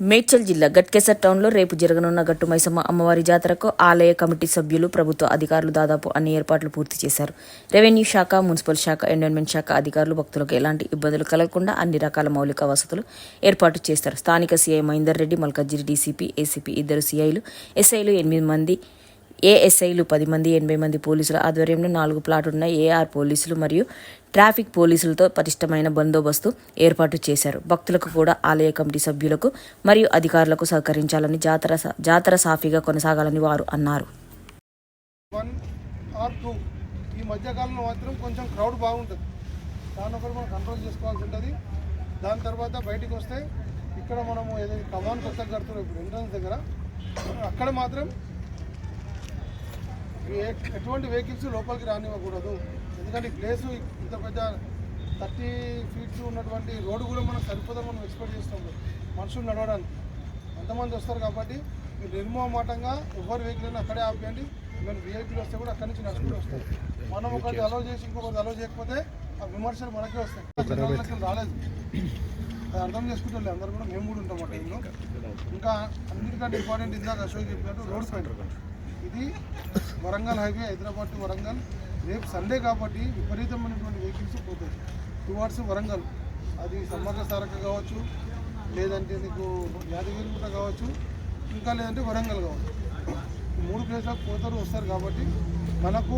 మేడ్చల్ జిల్లా గట్కేసర్ టౌన్లో రేపు జరగనున్న గట్టుమైసమ్మ అమ్మవారి జాతరకు ఆలయ కమిటీ సభ్యులు ప్రభుత్వ అధికారులు దాదాపు అన్ని ఏర్పాట్లు పూర్తి చేశారు. రెవెన్యూ శాఖ మున్సిపల్ శాఖ ఎండోన్మెంట్ శాఖ అధికారులు భక్తులకు ఎలాంటి ఇబ్బందులు కలగకుండా అన్ని రకాల మౌలిక వసతులు ఏర్పాటు చేస్తారు. స్థానిక CI Mahender Reddy Malkajgiri DCP ACP ఇద్దరు సీఐలు ఎస్ఐలు ఎనిమిది మంది ఏఎస్ఐలు పది మంది ఎనభై మంది పోలీసుల ఆధ్వర్యంలో నాలుగు ప్లాటున్న ఏఆర్ పోలీసులు మరియు ట్రాఫిక్ పోలీసులతో పటిష్టమైన బందోబస్తు ఏర్పాటు చేశారు. భక్తులకు కూడా ఆలయ కమిటీ సభ్యులకు మరియు అధికారులకు సహకరించాలని జాతర జాతర సాఫీగా కొనసాగాలని వారు అన్నారు. ఈ మధ్యకాలంలో మాత్రం కొంచెం క్రౌడ్ బాగుంటుంది. దాని ఒకటి మనం కంట్రోల్ చేసుకోవాల్సి ఉంటుంది. దాని తర్వాత బయటకు వస్తే ఇక్కడ మనము ఏదైతే కమాన్ కొత్తగా కడుతున్నాం ఇప్పుడు ఎంట్రన్స్ దగ్గర అక్కడ మాత్రం ఎటువంటి వెహికల్స్ లోపలికి రానివ్వకూడదు. ఎందుకంటే ప్లేస్ ఇంత పెద్ద థర్టీ ఫీట్స్ ఉన్నటువంటి రోడ్డు కూడా మనకు సరిపోదని మనం ఎక్స్పెక్ట్ చేస్తాం. మనుషులు నడవడానికి. అంతమంది వస్తారు కాబట్టి మీరు నిర్మోహమాటంగా ఎవరి వెహికల్ అయినా అక్కడే ఆపేయండి. ఈవెన్ విఐపీలు వస్తే కూడా అక్కడి నుంచి నడుచుకుంటూ వస్తారు. మనం ఒకటి అలౌ చేసి ఇంకొకటి అలౌ చేయకపోతే ఆ విమర్శలు మనకే వస్తాయి. రాలేదు. అది అర్థం చేసుకుంటే అందరూ కూడా మేము కూడా ఉంటాం టైంలో ఇంకా అన్నిటికంటే ఇంపార్టెంట్ ఇందాక అశోక్ చెప్పినట్టు రోడ్ సైడ్ ఇది వరంగల్ హైవే హైదరాబాద్ టు వరంగల్. రేపు సండే కాబట్టి విపరీతమైనటువంటి వెహికల్స్ పోతాయి. టువార్డ్స్ వరంగల్. అది సమగ్ర సారక కావచ్చు లేదంటే నీకు యాదగిరిగుట్ట కావచ్చు ఇంకా లేదంటే వరంగల్ కావచ్చు. ఈ మూడు ప్లేస్లకు పోతారు వస్తారు కాబట్టి మనకు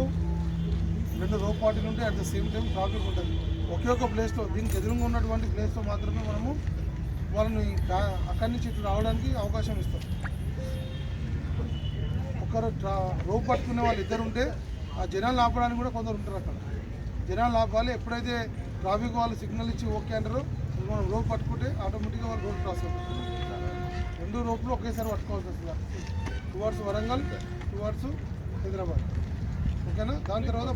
రెండు రో పార్టీలు ఉంటే at the same time traffic ఉంటుంది. ఒకే ఒక ప్లేస్లో దీనికి ఎదురుగా ఉన్నటువంటి ప్లేస్లో మాత్రమే మనము వాళ్ళని అక్కడి నుంచి ఇటు రావడానికి అవకాశం ఇస్తాం. ఒకరు ట్రా పట్టుకునే వాళ్ళు ఇద్దరు ఉంటే ఆ జనాలు ఆపడానికి కూడా కొందరు ఉంటారు అక్కడ. జనాలు ఆపాలి ఎప్పుడైతే ట్రాఫిక్ వాళ్ళు సిగ్నల్ ఇచ్చి ఓకే అంటారో మనం రోప్ పట్టుకుంటే ఆటోమేటిక్గా వాళ్ళు రోడ్ క్రాస్ అవుతుంది రెండు రోడ్లు ఒకేసారి పట్టుకోవాల్సి వస్తుంది. Towards Warangal towards Hyderabad. ఓకేనా? దాని తర్వాత